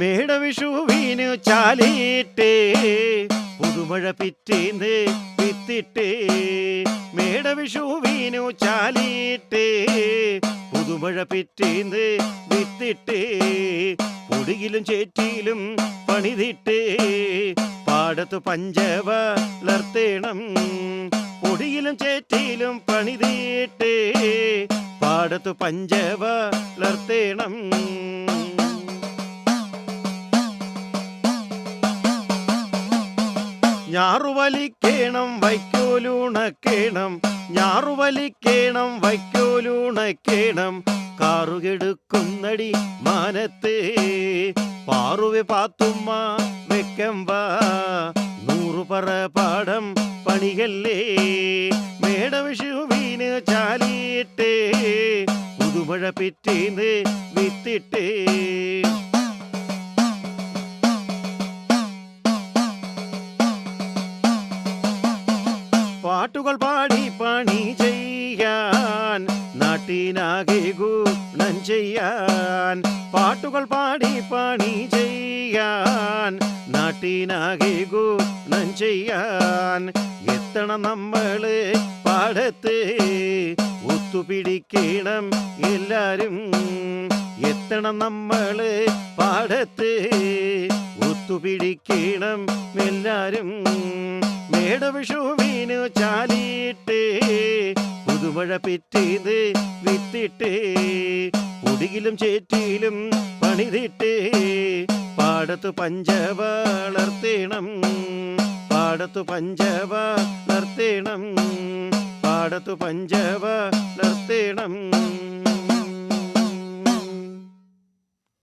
മേടവിഷുവിനു ചാലിയിട്ടേ പുതുമഴ പിറ്റേന്ന് വിത്തിട്ടേ. മേടവിഷുവിനു ചാലിയിട്ടേ പുതുമഴ പിറ്റേന്ന് വിത്തിട്ടേ. പൊടിയിലും ചേറ്റിയിലും പണിതിട്ടേ പാടത്തു പഞ്ചവളർത്തേണം പൊടിയിലും ചേറ്റിയിലും പണിതീട്ടേ പാടത്തു പഞ്ചവളർത്തേണം ഞാറുവലിക്കേണം വൈക്കോലൂണക്കേണം. ഞാറുവലിക്കേണം വൈക്കോലൂണക്കേണം. കാറുകെടുക്കുന്നടി മാനത്തെ. പാറുവെ പാത്തുമ്മ വെക്കമ്പ. നൂറുപറ പാടം പണികല്ലേ. മേടവിഷുവിന് ചാലിയിട്ടേ. പുതുമഴ പിറ്റേന്ന് വിത്തിട്ടേ. പാട്ടുകൾ പാടി പണി ചെയ്യാൻ നാട്ടിനാകെ ഗുണം ചെയ്യാൻ. പാട്ടുകൾ പാടി പണി ചെയ്യാൻ നാട്ടിനാകെ ഗുണം ചെയ്യാൻ. എത്തണം നമ്മൾ പാടത്ത് ഒത്തുപിടിക്കണം എല്ലാരും. എത്തണം നമ്മൾ പാടത്ത് ഒത്തുപിടിക്കണം എല്ലാരും. മേടവിഷുവിനു ചാലിട്ട് പുതുമഴ പിറ്റേത് വിത്തിട്ട് ഒടികിലും ചേറ്റിയിലും പണിതിട്ട് പാടത്തു പഞ്ചവളർത്തേണം പാടത്തു പഞ്ചവളർത്തേണം പാടത്തു പഞ്ചവളർത്തേണം